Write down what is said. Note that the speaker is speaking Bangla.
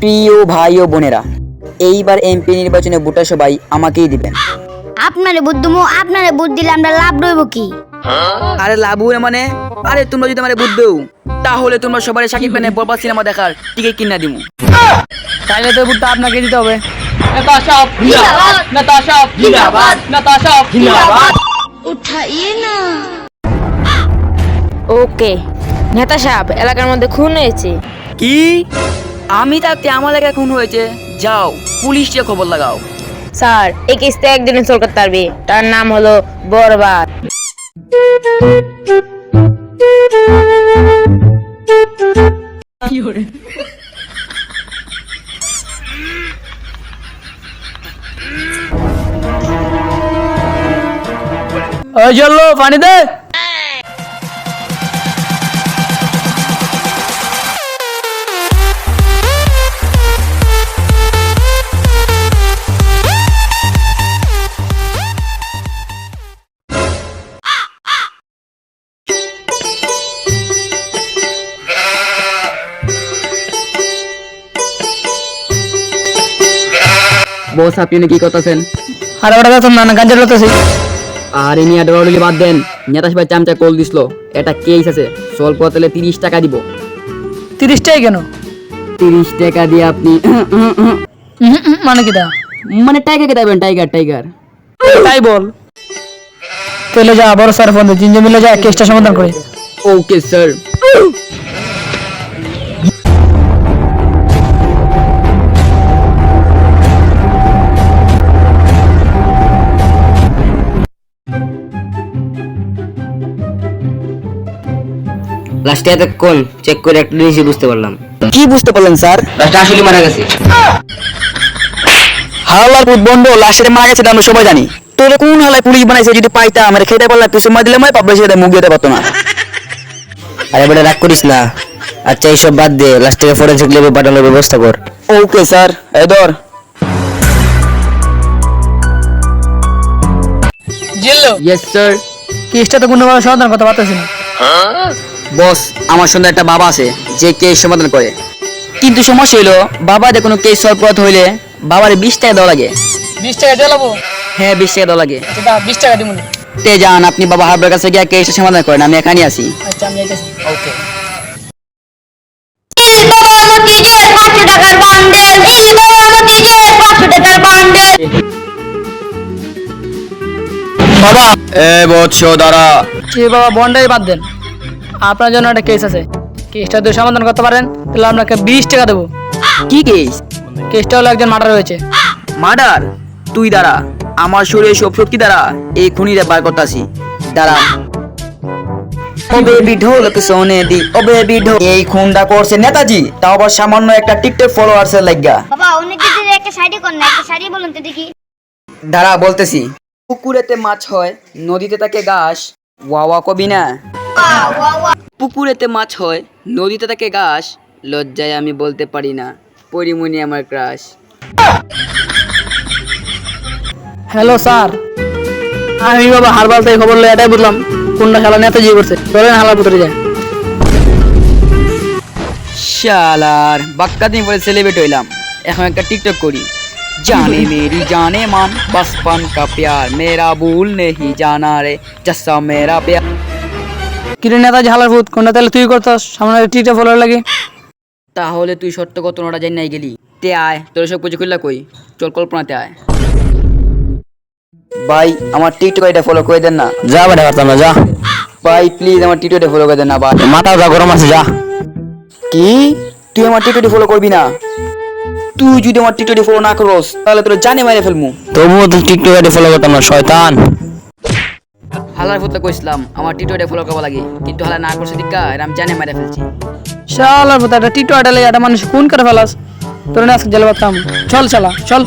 প্রিয় ভাই ও বোনেরা এইবার এমপি নির্বাচনে ভোটার সবাই আমাকেই দিবেন। আপনারে বুদ্ধ মো আপনারে বুদ্ধ দিলে আমরা লাভ রইব কি? আরে লাভ হবে মানে? আরে তোমরা যদি আমার বুঝ দেও তাহলে তোমরা সবাই শাকিব খানের বরবাদ সিনেমা দেখার টিকিট কিনা দিমু। তাইলে তো ভোটটা আপনাকে দিতে হবে। নেতা সব জিন্দাবাদ। নেতা সব জিন্দাবাদ। নেতা সব জিন্দাবাদ। উঠাইয়ে না। ওকে। নেতা সাহেব এলাকার মধ্যে খুন হয়েছে? কি? আমি থাকতে আমার এলাকায় খুন হয়েছে। যাও পুলিশকে খবর লাগাও। স্যার এই কিস্তে একজনে চল করতে পারবে তার নাম হলো বরবাদ। ওই চলো পানি দে। বস আপনি কি করতেছেন? আর ওটা তো না গাঞ্জার লতাছি আর ইনি আডবাউলি বাদ দেন। নেতা সবাই চামচা কল দিছিল এটা কেস আছে। করতে হলে তিরিশ টাকা দিব। তিরিশ টাকা কেন? তিরিশ টাকা দিয়ে আপনি মানে কি দা মানে টাইগারকে দেবেন? টাইগার টাইগার তাই বল। তাহলে যা বড় স্যার ফোন তিনজন মিলে যা কেসটা সমাধান করে ওকে স্যার লাস্টে এতক্ষণ চেক করে একটা জিনিসই বুঝতে পারলাম। কি বুঝতে পারলেন স্যার? লাস্টে আসলে মারা গেছে। হাওলার উদ্বন্ড লাশের মারা গেছে এটা আমরা সবাই জানি। তোরে কোন হালায় পুলিশ বানাইছে যদি পাইতাম আমরা খেতে পারলাম পিছু মার দিলে মই পাবলিশ মুখ দিতে পারতো না। আরে বেটা রাগ করিস না। আচ্ছা এইসব বাদ দে লাস্টে ফরেন্সিক ল্যাবে পাঠানোর ব্যবস্থা কর। Okay sir. এই ধর। জিল্লো ইয়েস স্যার কেসটা তো কোনোভাবে সমাধান করতে পারতেছি না। বস আমার সঙ্গে একটা বাবা আছে যে কেস সমাধান করে। কিন্তু সমস্যা হইল বাবাদের কোনো কেস সলভ করতে হইলে বাবার বিশ টাকা দেওয়া লাগে। বিশ টাকা চালাবো হ্যাঁ বিশ টাকা দেওয়া লাগে। আচ্ছা বিশ টাকা দিব তে যান আপনি বাবা হাবড়ার কাছে গিয়ে কেসটা সমাধান করেন আমি এখানে আছি। আচ্ছা আমি ওকে। বাবামতি যে পাঁচশো টাকার বান্ডেল এই বাবামতি যে পাঁচশো টাকার বান্ডেল বাবা। এ বৎস দাঁড়া। বাবা বন্ডাই বাদ দেন। আপনার জন্য একটা কেস আছে। কেসটা যদি সমাধান করতে পারেন তাহলে আপনাকে বিশ টাকা দেবো। কি কেস কেসটা হলো একজন মার্ডার হয়েছে। মার্ডার তুই দাঁড়া। আমার শরীরে সব শক্তি দ্বারা এই খুনিরে বার করতাছি। দাঁড়া। ও বেবি ঢোলক সোনে দি। ও বেবি ঢোল। এই খুনটা করছে নেতাজি। তাও আবার সামান্য একটা টিকটক ফলোয়ার্স এর লাগা বাবা অনেক কিছু একটা শাড়ি কর না? একটা শাড়ি বলুন তো দেখি। দাঁড়া বলতেছি। পুকুরেতে মাছ হয় নদীতে থাকে ঘাস। ওয়াওয়া কবি না? পুকুরেতে মাছ হয় নদীতে থাকে ঘাস লজ্জায় আমি বলতে পারি না পরিমণি আমার ক্রাশ হ্যালো স্যার আমি বাবা হারবাল থেকে খবর লই এটাই বুঝলাম কোনটা খেলা নেতাজি করছে চলেন হালার ভিতরে যায় শালার বাক্কা দিন পরে সেলিব্রেট হইলাম এখন একটা টিকটক করি জানে মেরি জানে মান बचपन का प्यार मेरा भूल नहीं जाना रे जस्सा मेरा प्यार কিরে নেতাজি হালার ভূত কোনটা তাহলে তুই করতাস? সামনে টিটা ফলোয়ার লাগে। তাহলে তুই সত্য কত নটা যাই নাই গেলি। তে আয় তোর সব কিছু খুললা কই? চল কল্পনাতে আয়। ভাই আমার টিকটক এটা ফলো করে দেন না? যা বেটা পারতাম না যা। ভাই প্লিজ আমার টিকটকে ফলো করে দেন না ভাই। মাথা যা গরম আছে যা। কি? তুই আমার টিকটকে ফলো করবি না? তুই যদি আমার টিকটকে ফলো না করস তাহলে তোর জানে মাইরে ফেলমু। তবুও তো টিকটক আইডি ফলো করতাম না শয়তান। হালার ফুটতে কইছিলাম, আমার টিটোটে ফলো করবা লাগে। কিন্তু হালা না করছে দিকা আমি জানে মারা ফেলছি। শালার ফুটা টি টিটো এটা মানুষ কোন করে ফেলাস। তোর আজকে জেলবাদ কাম চল চলা চল।